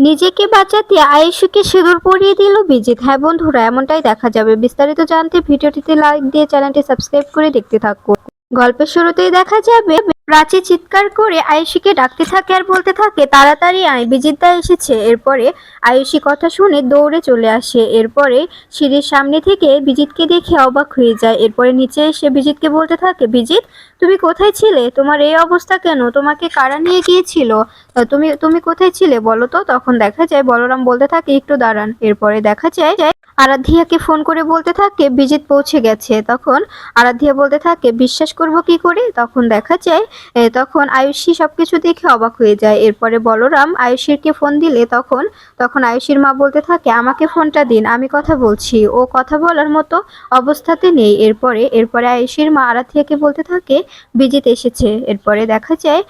নিজেকে বাঁচাতে আয়েশুকে সিঁদুর পরিয়ে দিল বিজিত। হ্যাঁ বন্ধুরা, এমনটাই দেখা যাবে। বিস্তারিত জানতে ভিডিওটিতে লাইক দিয়ে চ্যানেলটি সাবস্ক্রাইব করে দেখতে থাকুন। গল্পের শুরুতেই দেখা যাবে প্রাচী চিৎকার করে আয়ুষীকে ডাকতে থাকে আর বলতে থাকে, তাড়াতাড়ি আয়, বিজিতদা এসেছে। এরপরে আয়ুষী কথা শুনে দৌড়ে চলে আসে। এরপরে সিঁড়ির সামনে থেকে বিজিতকে দেখে অবাক হয়ে যায়। এরপরে নিচে এসে বিজিতকে বলতে থাকে, বিজিত, তুমি কোথায় ছিলে? তোমার এই অবস্থা কেন? তোমাকে কারা নিয়ে গিয়েছিল? তুমি তুমি কোথায় ছিলে বলো তো? তখন দেখা যায় বলরাম বলতে থাকে, একটু দাঁড়ান। এরপরে দেখা যায় আরাধ্যাকে ফোন করে বলতে থাকে, বিজিত পৌঁছে গেছে। তখন আরাধ্যা বলতে থাকে, বিশ্বাস করব কি করে? তখন দেখা যায় তখন আয়ুষী সবকিছু দেখে অবাক হয়ে যায়। এরপরে বলরাম আয়ুষীরকে ফোন দিলে তখন তখন আয়ুষীর মা বলতে থাকে, আমাকে ফোনটা দিন, আমি কথা বলছি। ও কথা বলার মতো অবস্থাতে নেই। এরপরে এরপরে আয়ুষীর মা আরাধ্যাকে বলতে থাকে, বিজিত এসেছে। এরপরে দেখা যায়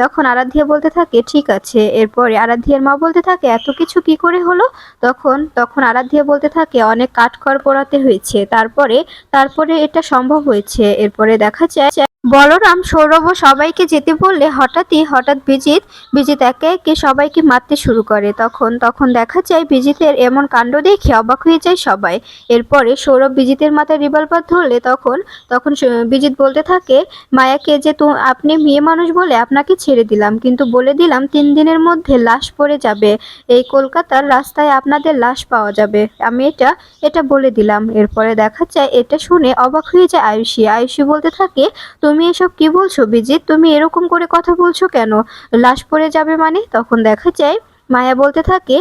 তখন আরাধ্যা বলতে থাকে, ঠিক আছে। এরপরে আরাধ্যার মা বলতে থাকে, এত কিছু কি করে হলো? তখন তখন আরাধ্যা বলতে থাকে, অনেক কাঠখড় পোড়াতে হয়েছে। তারপরে তারপরে এটা সম্ভব হয়েছে। এরপরে দেখা যায় বলরাম, সৌরভ সবাইকে যেতে বললে হঠাৎই, হঠাৎ বিজিত বিজিত একে একে সবাইকে মারতে শুরু করে। তখন তখন দেখা যায় বিজিতের এমন কাণ্ড দেখে অবাক হয়ে যায় সবাই। এরপরে সৌরভ বিজিতের মাথায় রিভলভার ধরলে তখন তখন বিজিত বলতে থাকে, মায়াকে যে তো, আপনি মেয়ে মানুষ বলে আপনাকে ছেড়ে দিলাম, কিন্তু বলে দিলাম তিন দিনের মধ্যে লাশ পড়ে যাবে। এই কলকাতার রাস্তায় আপনাদের লাশ পাওয়া যাবে। আমি এটা এটা বলে দিলাম। এরপরে দেখা যায়, এটা শুনে অবাক হয়ে যায় আয়ুষী। আয়ুষী বলতে থাকে, তুমি এসব কি বলছো বিজিত তুমি এরকম করে কথা বলছো কেন? লাশ পড়ে যাবে মানে? তখন দেখা যায়, মায়া বলতে থাকে,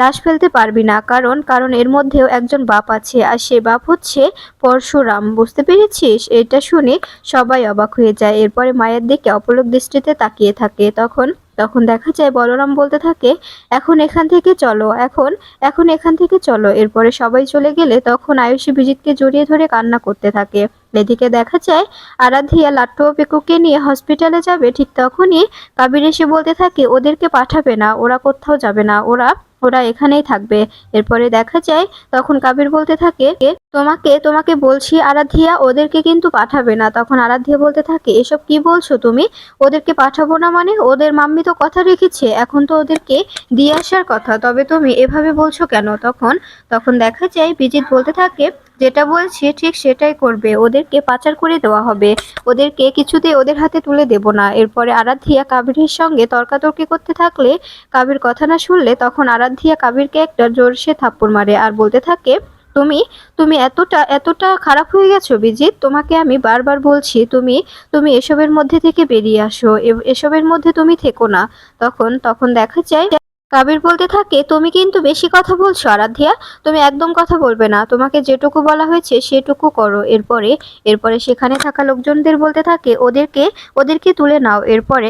লাশ ফেলতে পারবি না। কারণ কারণ এর মধ্যেও একজন বাপ আছে, আর সে বাপ হচ্ছে পরশুরাম। বুঝতে পেরেছিস? এটা শুনে সবাই অবাক হয়ে যায়। এরপরে মায়ের দিকে অপলক দৃষ্টিতে তাকিয়ে থাকে। তখন তখন দেখা যায় বলরাম বলতে থাকে, এখন এখান থেকে চলো, এখন এখন এখান থেকে চলো। এরপরে সবাই চলে গেলে তখন আয়ুষী বিজিতকে জড়িয়ে ধরে কান্না করতে থাকে। এদিকে দেখা যায়, আরাধিয়া লাট্টু ও পিকুকে নিয়ে হসপিটালে যাবে, ঠিক তখনই কাবির এসে বলতে থাকে, ওদেরকে পাঠাবে না, ওরা কোথাও যাবে না, ওরা ওরা এখানেই থাকবে। এরপরে দেখা যায়, তখন কাবির বলতে থাকে তোমাকে তোমাকে বলছি, আরাধিয়া ওদেরকে কিন্তু পাঠাবে না। তখন আরাধিয়া বলতে থাকে, এসব কি বলছো তুমি? ওদেরকে পাঠাবো না মানে? ওদের মাম্মি তো কথা রেখেছে। এখন তো ওদেরকে দিয়ে আসার কথা। তবে তুমি এভাবে বলছো কেন? তখন তখন দেখা যায় বিজিত বলতে থাকে, যেটা বলছি ঠিক সেটাই করবে। ওদেরকে পাচার করে দেওয়া হবে। ওদেরকে কিছুতে ওদের হাতে তুলে দেব না। এরপরে আরাধ্যিয়া কাবিরের সঙ্গে তর্কাতর্কি করতে থাকলে, কাবির কথা না শুনলে তখন আরাধ্যিয়া কাবিরকে একটা জোরসে থাপ্পড় মারে। আর বলতে থাকে তুমি তুমি এতটা এতটা খারাপ হয়ে গেছো বিজিত তোমাকে আমি বারবার বলছি, তুমি তুমি এসবের মধ্যে থেকে বেরিয়ে আসো। এসবের মধ্যে তুমি থেকো না। তখন তখন দেখা যায় কাবির বলতে থাকে, তুমি কিন্তু বেশি কথা বলছো, আরাধ্যা। তুমি একদম কথা বলবে না। তোমাকে যেটুকু বলা হয়েছে সেটুকু করো। এরপরে এরপরে সেখানে থাকা লোকজনদের বলতে থাকে, ওদেরকে ওদেরকে তুলে নাও। এরপরে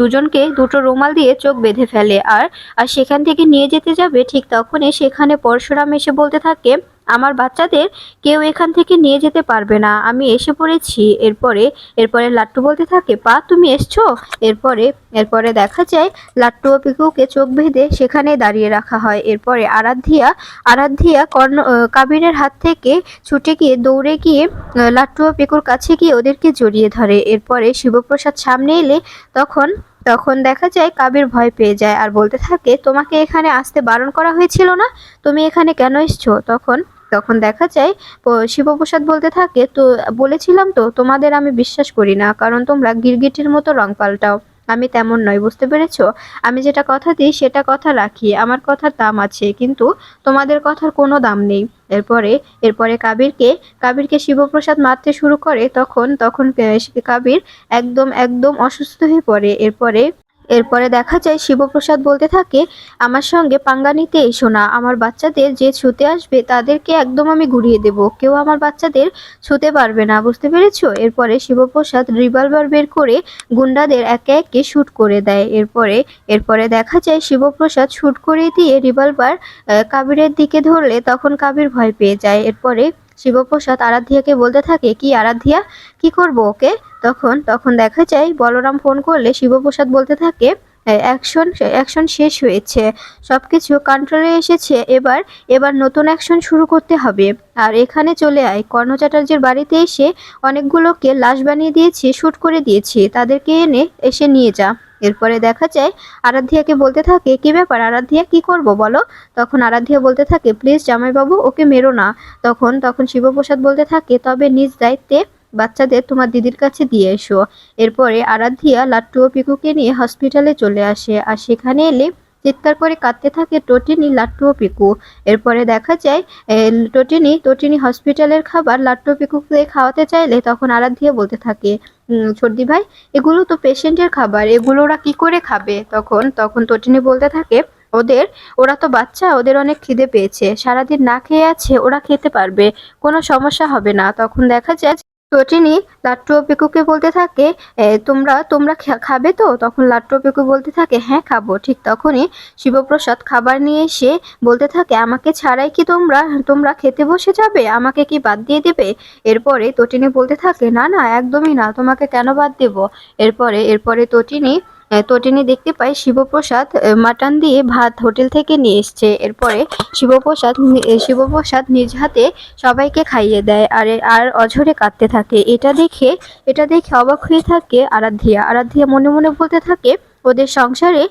দুজনকে দুটো রুমাল দিয়ে চোখ বেঁধে ফেলে। আর আর সেখান থেকে নিয়ে যেতে যাবে, ঠিক তখনই সেখানে পরশুরাম এসে বলতে থাকে আমার বাচ্চাদের কেউ এখান থেকে নিয়ে যেতে পারবে না। আমি এসে পড়েছি। এরপরে এরপরে লাট্টু বলতে থাকে পা তুমি এসছো? এরপরে এরপরে দেখা যায় লাট্টু ও পিকুকে চোখ বেঁধে সেখানে দাঁড়িয়ে রাখা হয়। এরপরে আরাধ্যিয়া আরাধ্যিয়া কর্ণ আহ, কাবিরের হাত থেকে ছুটে গিয়ে দৌড়ে গিয়ে লাট্টু ও পিকুর কাছে গিয়ে ওদেরকে জড়িয়ে ধরে। এরপরে শিবপ্রসাদ সামনে এলে তখন তখন দেখা যায় কাবির ভয় পেয়ে যায় আর বলতে থাকে তোমাকে এখানে আসতে বারণ করা হয়েছিল না? তুমি এখানে কেন এসছো? তখন তখন দেখা যায় শিবপ্রসাদ বলতে থাকে, তো, বলেছিলাম তো, তোমাদের আমি বিশ্বাস করি না, কারণ তোমরা গিরগিটির মতো রং পাল্টাও। আমি তেমন নয় বুঝতে পেরেছ? আমি যেটা কথা দিই, সেটা কথা রাখি, আমার কথার দাম আছে, কিন্তু তোমাদের কথার কোনো দাম নেই। এরপরে এরপরে কাবিরকে কাবিরকে শিবপ্রসাদ মারতে শুরু করে, তখন তখন কাবির একদম একদম অসুস্থ হয়ে পড়ে। এরপরে এরপরে দেখা যায় শিবপ্রসাদ বলতে থাকে, আমার সঙ্গে পাঙ্গা নিতে এসো না। আমার বাচ্চাদের যে ছুতে আসবে তাদেরকে একদম আমি ঘুরিয়ে দেব। কেউ আমার বাচ্চাদের ছুতে পারবে না। বুঝতে পেরেছ? এরপরে শিবপ্রসাদ রিভলভার বের করে গুন্ডাদের একে একে শ্যুট করে দেয়। এরপরে এরপরে দেখা যায় শিবপ্রসাদ শ্যুট করে দিয়ে রিভলভার কাবিরের দিকে ধরলে তখন কাবির ভয় পেয়ে যায়। এরপরে শিবপ্রসাদ আরাধ্যাকে বলতে থাকে, কি আরাধ্যা? কি করব ওকে? তখন তখন দেখা যায়, বলরাম ফোন করলে শিবপ্রসাদ বলতে থাকে অ্যাকশন অ্যাকশন শেষ হয়েছে। সব কিছু কন্ট্রোলে এসেছে। এবার এবার নতুন অ্যাকশন শুরু করতে হবে। আর এখানে চলে আয়। কর্ণ চ্যাটার্জির বাড়িতে এসে অনেকগুলোকে লাশ বানিয়ে দিয়েছি শ্যুট করে দিয়েছি। তাদেরকে এনে এসে নিয়ে যা। এরপরে দেখা যায় আরাধ্যাকে বলতে থাকে, কি ব্যাপার আরাধ্যা কি করব বলো? তখন আরাধ্যা বলতে থাকে, প্লিজ জামাইবাবু, ওকে মেরো না। তখন তখন শিবপ্রসাদ বলতে থাকে, তবে নিজ দায়িত্বে বাচ্চাদের তোমার দিদির কাছে দিয়ে এসো। এরপরে আরাধ্যা লাট্টু ও পিকুকে নিয়ে হসপিটালে চলে আসে। আর সেখানে এলে চিৎকার করে কাঁদতে থাকে টটিনি লাট্টু ও পিকু। এরপরে দেখা যায় টটিনি টটিনি হসপিটালের খাবার লাট্টু পিকুকে খাওয়াতে চাইলে তখন আরাধ্যা বলতে থাকে "উম, সর্দি ভাই এগুলো তো পেশেন্টের খাবার এগুলো ওরা কি করে খাবে? তখন তখন টটিনি বলতে থাকে ওদের ওরা তো বাচ্চা ওদের অনেক খিদে পেয়েছে সারাদিন না খেয়ে আছে ওরা খেতে পারবে কোনো সমস্যা হবে না। তখন দেখা যায় টটিনি লাট্টু পিকুকে বলতে থাকে তোমরা তোমরা খাবে তো? তখন লাট্টু পিকু বলতে থাকে হ্যাঁ খাব। ঠিক তখনই শিবপ্রসাদ খাবার নিয়ে এসে বলতে থাকে, আমাকে ছাড়াই কি তোমরা তোমরা খেতে বসে যাবে? আমাকে কি বাদ দিয়ে দেবে? এরপরে তটিনি বলতে থাকে, না না, একদমই না, তোমাকে কেন বাদ দেবো? এরপরে এরপরে তটিনি তটিনী দেখতে পাই শিবপ্রসাদ মাটন দিয়ে ভাত হোটেল থেকে নিয়ে এসছে। এরপরে শিবপ্রসাদ শিবপ্রসাদ নিজ হাতে সবাইকে খাইয়ে দেয় আর আর অঝরে কাঁদতে থাকে। এটা দেখে এটা দেখে অবাক হয়ে থাকে আরাধ্যা। আরাধ্যা মনে মনে বলতে থাকে ওদের সংসারে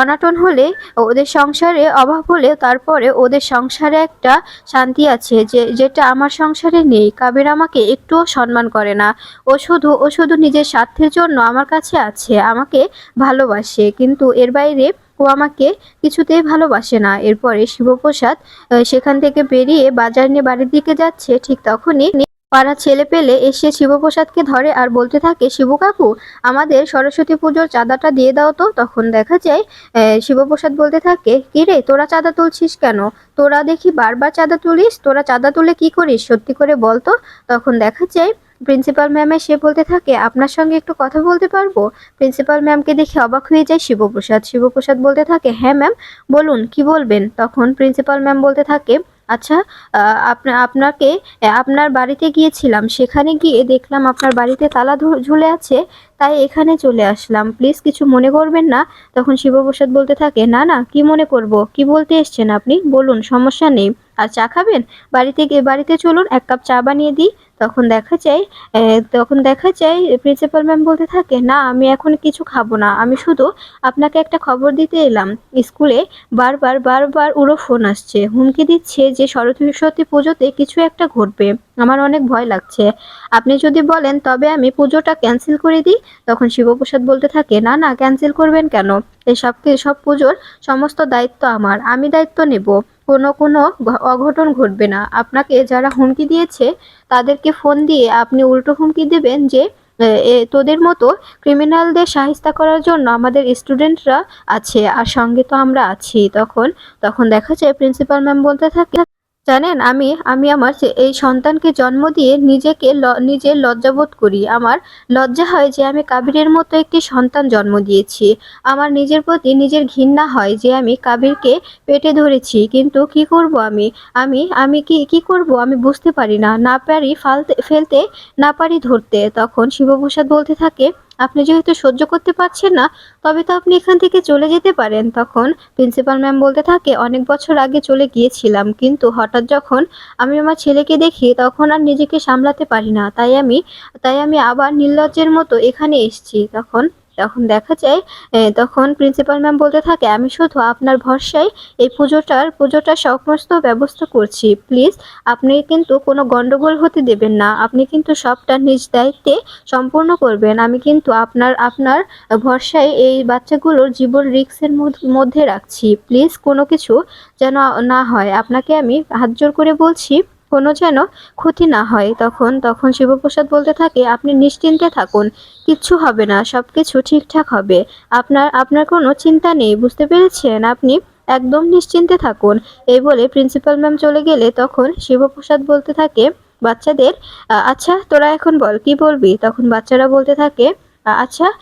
অনাটন হলে, ওদের সংসারে অভাব হলে তারপরে ওদের সংসারে একটা শান্তি আছে যে, যেটা আমার সংসারে নেই। কাবের আমাকে একটুও সম্মান করে না। ও শুধু ও শুধু নিজের স্বার্থের জন্য আমার কাছে আছে, আমাকে ভালোবাসে। কিন্তু এর বাইরে ও আমাকে কিছুতেই ভালোবাসে না। এরপরে শিবপ্রসাদ সেখান থেকে বেরিয়ে বাজার নিয়ে বাড়ির দিকে যাচ্ছে, ঠিক তখনই পাড়া ছেলে পেলে এসে শিবপ্রসাদকে ধরে আর বলতে থাকে, শিবু কাকু, আমাদের সরস্বতী পুজোর চাঁদাটা দিয়ে দাও তো। তখন দেখা যায় শিবপ্রসাদ বলতে থাকে, কি রে, তোরা চাঁদা তুলছিস কেন? তোরা দেখি বারবার চাঁদা তুলিস, তোরা চাঁদা তুলে কি করিস, সত্যি করে বলতো তখন দেখা যায়, প্রিন্সিপাল ম্যামে সে বলতে থাকে, আপনার সঙ্গে একটু কথা বলতে পারব? প্রিন্সিপাল ম্যামকে দেখে অবাক হয়ে যায় শিবপ্রসাদ। শিবপ্রসাদ বলতে থাকে হ্যাঁ ম্যাম, বলুন, কি বলবেন? তখন প্রিন্সিপাল ম্যাম বলতে থাকে আচ্ছা আপনা, আপনাকে আপনার বাড়িতে গিয়েছিলাম, সেখানে গিয়ে দেখলাম আপনার বাড়িতে তালা ঝুলে আছে, তাই এখানে চলে আসলাম। প্লিজ কিছু মনে করবেন না? তখন শিবপ্রসাদ বলতে থাকে, না না, কি মনে করব? কি বলতে এসছেন আপনি? বলুন, সমস্যা নেই। আর চা খাবেন? বাড়িতে গিয়ে, বাড়িতে চলুন, এক কাপ চা বানিয়ে দিই। তখন দেখা যায় তখন দেখা যায় প্রিন্সিপাল ম্যাম বলতে থাকে, না, আমি এখন কিছু খাব না। আমি শুধু আপনাকে একটা খবর দিতে এলাম। স্কুলে বারবার বারবার উড়ো ফোন আসছে। হুমকি দিচ্ছে যে, সরস্বতী পুজোতে কিছু একটা ঘটবে। আমার অনেক ভয় লাগছে। আপনি যদি বলেন, তবে আমি পুজোটা ক্যান্সেল করে দিই? তখন শিবপ্রসাদ বলতে থাকে, না না ক্যান্সেল করবেন কেন? এই সব সব পুজোর সমস্ত দায়িত্ব আমার। আমি দায়িত্ব নেব। কোনো কোনো অঘটন ঘটবে না। আপনাকে যারা হুমকি দিয়েছে, তাদেরকে ফোন দিয়ে আপনি উল্টো হুমকি দেবেন যে তোদের মতো ক্রিমিনালদের সাহিস্তা করার জন্য আমাদের স্টুডেন্টরা আছে আর সঙ্গে তো আমরা আছি। তখন তখন দেখা যায় প্রিন্সিপাল ম্যাম বলতে থাকে জানেন আমি আমি আমার এই সন্তানকে জন্ম দিয়ে নিজেকে নিজের লজ্জাবোধ করি। আমার লজ্জা হয় যে আমি কাবিরের মতো একটি সন্তান জন্ম দিয়েছি। আমার নিজের প্রতি নিজের ঘৃণা হয় যে আমি কাবিরকে পেটে ধরেছি। কিন্তু কি করব আমি? আমি আমি কি কি করব আমি বুঝতে পারি না। না পারি ফালতে, ফেলতে, না পারি ধরতে। তখন শিবপ্রসাদ বলতে থাকে আপনি যেহেতু সহ্য করতে পারছেন না, তবে তো আপনি এখান থেকে চলে যেতে পারেন। তখন প্রিন্সিপাল ম্যাম বলতে থাকে, অনেক বছর আগে চলে গিয়েছিলাম, কিন্তু হঠাৎ যখন আমি আমার ছেলেকে দেখি, তখন আর নিজেকে সামলাতে পারি না। তাই আমি তাই আমি আবার নির্লজ্জের মতো এখানে এসেছি। তখন তখন দেখা যায় তখন প্রিন্সিপাল ম্যাম বলতে থাকে, আমি শুধু আপনার ভরসায় এই পুজোটার পুজোটার সমস্ত ব্যবস্থা করছি। প্লিজ আপনি কিন্তু কোনো গণ্ডগোল হতে দেবেন না। আপনি কিন্তু সবটা নিজ দায়িত্বে সম্পূর্ণ করবেন। আমি কিন্তু আপনার আপনার ভরসায় এই বাচ্চাগুলোর জীবন রিস্কের মধ্যে রাখছি। প্লিজ কোনো কিছু যেন না হয়। আপনাকে আমি হাত জোর করে বলছি কোনো যেন ক্ষতি না হয়, তখন তখন শিবপ্রসাদ বলতে থাকে, আপনি নিশ্চিন্তে থাকুন, কিচ্ছু হবে না সব কিছু ঠিকঠাক হবে। আপনার আপনার কোনো চিন্তা নেই, বুঝতে পেরেছেন আপনি? একদম নিশ্চিন্তে থাকুন। এই বলে প্রিন্সিপাল ম্যাম চলে গেলে তখন শিবপ্রসাদ বলতে থাকে, বাচ্চাদের আচ্ছা তোরা এখন বল, কি বলবি? তখন বাচ্চারা বলতে থাকে আচ্ছা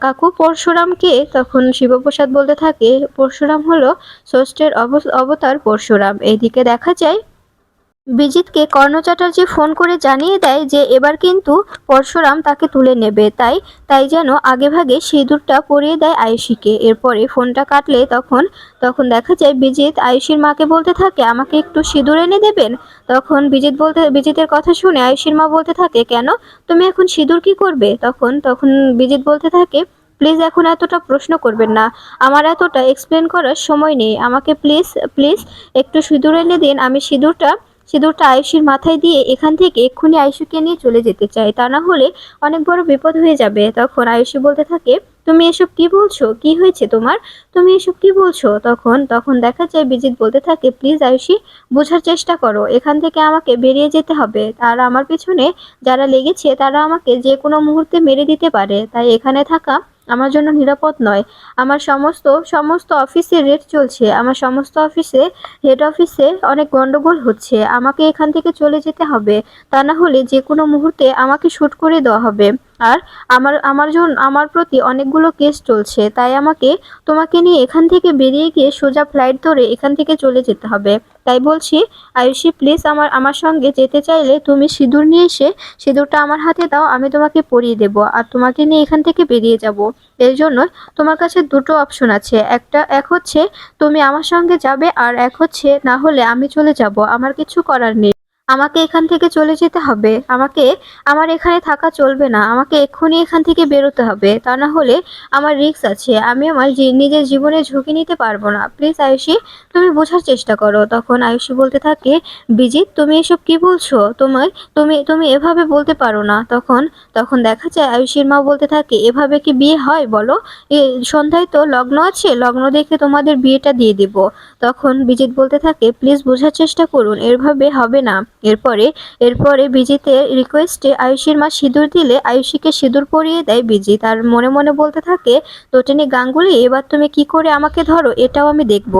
কাকু, পরশুরামকে? তখন শিবপ্রসাদ বলতে থাকে, পরশুরাম হলো ষষ্ঠের অব- অবতার পরশুরাম। এইদিকে দেখা যায় বিজিতকে কর্ণ চ্যাটার্জি ফোন করে জানিয়ে দেয় যে এবার কিন্তু পরশুরাম তাকে তুলে নেবে। তাই তাই যেন আগেভাগে সিঁদুরটা পরিয়ে দেয় আয়ুষীকে। এরপরে ফোনটা কাটলে তখন তখন দেখা যায় বিজিত আয়ুষীর মাকে বলতে থাকে, আমাকে একটু সিঁদুর এনে দেবেন? তখন বিজিত বলতে, বিজিতের কথা শুনে আয়ুষীর মা বলতে থাকে, কেন? তুমি এখন সিঁদুর কি করবে? তখন তখন বিজিত বলতে থাকে, প্লিজ এখন এতটা প্রশ্ন করবেন না। আমার এতটা এক্সপ্লেন করার সময় নেই। আমাকে প্লিজ প্লিজ একটু সিঁদুর এনে দিন। আমি সিঁদুরটা সিঁদুরটা আয়ুষীর মাথায় দিয়ে এখান থেকে এক্ষুনি আয়ুষীকে নিয়ে চলে যেতে চাই তা না হলে অনেক বড় বিপদ হয়ে যাবে। তখন আয়ুষী বলতে থাকে, তুমি এসব কি বলছো? কি হয়েছে তোমার? তুমি এসব কি বলছো? তখন তখন দেখা যায় বিজিৎ বলতে থাকে, প্লিজ আয়ুষী, বোঝার চেষ্টা করো। এখান থেকে আমাকে বেরিয়ে যেতে হবে। তারা আমার পিছনে যারা লেগেছে, তারা আমাকে যে কোনো মুহূর্তে মেরে দিতে পারে। তাই এখানে থাকা আমার জন্য নিরাপদ নয়। আমার সমস্ত সমস্ত অফিসে রেড চলছে। আমার সমস্ত অফিসে হেড অফিসে অনেক গণ্ডগোল হচ্ছে। আমাকে এখান থেকে চলে যেতে হবে। তা না হলে যে কোনো মুহূর্তে আমাকে শ্যুট করে দেওয়া হবে। আর আমার আমার জন্য আমার প্রতি অনেকগুলো কেস চলছে, তাই আমাকে, তোমাকে নিয়ে এখান থেকে বেরিয়ে গিয়ে সোজা ফ্লাইট ধরে এখান থেকে চলে যেতে হবে। তাই বলছি, আয়ুষী প্লিজ আমার আমার সঙ্গে যেতে চাইলে তুমি সিঁদুর নিয়ে এসে সিঁদুরটা আমার হাতে দাও, আমি তোমাকে পরিয়ে দেব আর তোমাকে নিয়ে এখান থেকে বেরিয়ে যাব। এর জন্য তোমার কাছে দুটো অপশন আছে, একটা, এক হচ্ছে তুমি আমার সঙ্গে যাবে আর এক হচ্ছে না হলে আমি চলে যাব, আমার কিছু করার নেই। আমাকে এখান থেকে চলে যেতে হবে। আমাকে, আমার এখানে থাকা চলবে না। আমাকে এক্ষুনি এখান থেকে বেরোতে হবে। তা না হলে আমার রিস্ক আছে। আমি আমার নিজের জীবনে ঝুঁকি নিতে পারব না। প্লিজ আয়ুষি, তুমি বোঝার চেষ্টা করো। তখন আয়ুষী বলতে থাকে বিজিৎ তুমি এসব কি বলছো? তোমার, তুমি তুমি এভাবে বলতে পারো না। তখন তখন দেখা যায় আয়ুষীর মা বলতে থাকে, এভাবে কি বিয়ে হয় বলো? এ, সন্ধ্যায় তো লগ্ন আছে। লগ্ন দেখে তোমাদের বিয়েটা দিয়ে দিব। তখন বিজিৎ বলতে থাকে, প্লিজ বোঝার চেষ্টা করুন। এভাবে হবে না। এরপরে এরপরে বিজিতের রিকোয়েস্টে আয়ুষীর মা সিঁদুর দিলে আয়ুষীকে সিঁদুর পরিয়ে দেয় বিজি। তার মনে মনে বলতে থাকে, তোটেনি গাঙ্গুলি, এবার তুমি কি করে আমাকে ধরো? এটাও আমি দেখব।